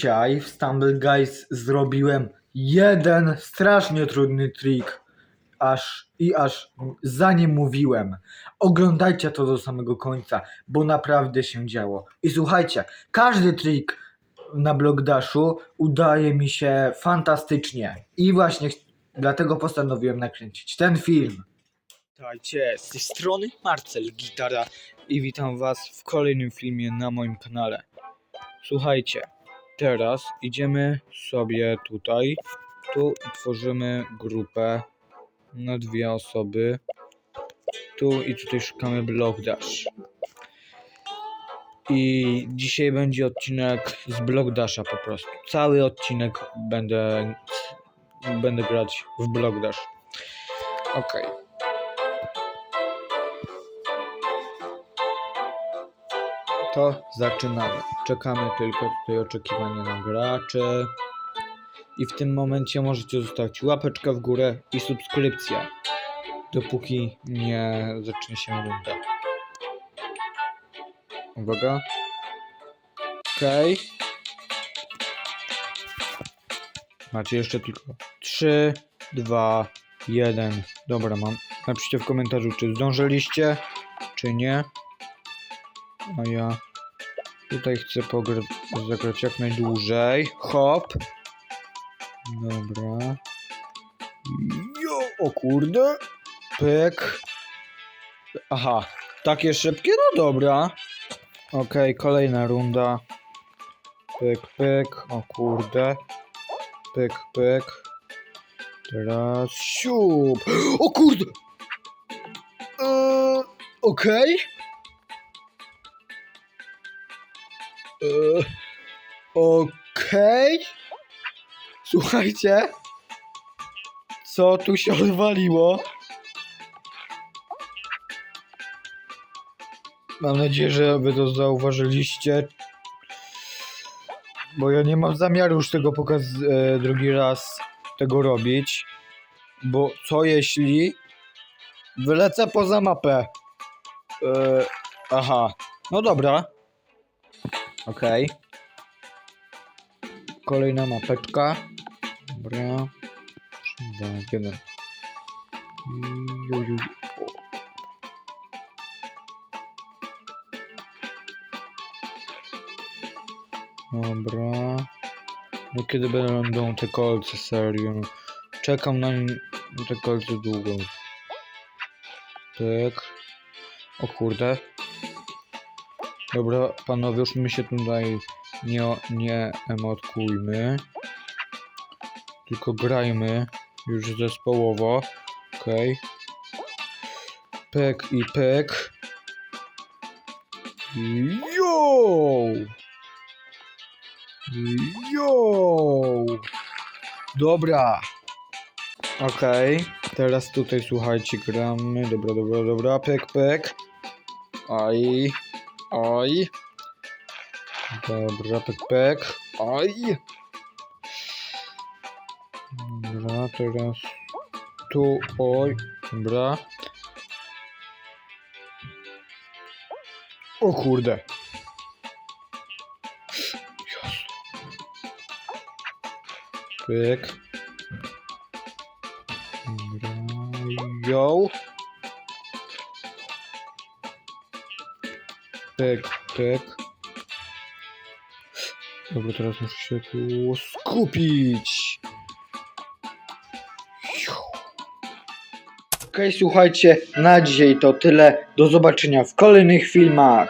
Dzisiaj w Stumble Guys zrobiłem jeden strasznie trudny trik. Aż i aż za nie mówiłem. Oglądajcie to do samego końca, bo naprawdę się działo. I słuchajcie, każdy trik na Blogdashu udaje mi się fantastycznie. I właśnie dlatego postanowiłem nakręcić ten film. Witajcie, z tej strony Marcel Gitara i witam was w kolejnym filmie na moim kanale. Słuchajcie, teraz idziemy sobie tutaj, tu tworzymy grupę na dwie osoby. Tu i tutaj szukamy Blockdash. I dzisiaj będzie odcinek z Blockdasha po prostu. Cały odcinek będę będę grać w Blockdash. Okej. To zaczynamy. Czekamy tylko tutaj oczekiwania na graczy. I w tym momencie możecie zostawić łapeczkę w górę i subskrypcję. Dopóki nie zacznie się runda. Uwaga. Okej. Macie jeszcze tylko 3, 2, 1. Dobra, mam. Napiszcie w komentarzu, czy zdążyliście, czy nie. A ja tutaj chcę zagrać jak najdłużej. Hop. Dobra. Jo, o kurde. Pyk. Aha, takie szybkie? No dobra. Okej, kolejna runda. Pyk, pyk. O kurde. Pyk, pyk. Teraz siup. O kurde. Eee, Okej. Eee, Okej. Słuchajcie. Co tu się odwaliło? Mam nadzieję, że wy to zauważyliście. Bo ja nie mam zamiaru już tego pokaz e, drugi raz tego robić. Bo co jeśli wylecę poza mapę? E, aha. No dobra. Okej. Kolejna mapeczka. Dobra. Jeden. Ju, ju, o. Dobra. No kiedy będą te kolce, serio? No. Czekam na te kolce długo. Tak. O kurde. Dobra, panowie, już my się tutaj nie, nie emotkujmy. Tylko grajmy już zespołowo. Okej. Pek i pek. Yo! Yo! Dobra. Okej. Teraz tutaj słuchajcie, gramy. Dobra, dobra, dobra. Pek, pek. Aj. Aj. Dobra, pek. Aj. Dobra, teraz tu, oj, dobra. O kurde. Pyk. Dobra, yo. Pyk, pyk. Dobra, teraz muszę się tu skupić. Okej, słuchajcie, na dzisiaj to tyle. Do zobaczenia w kolejnych filmach.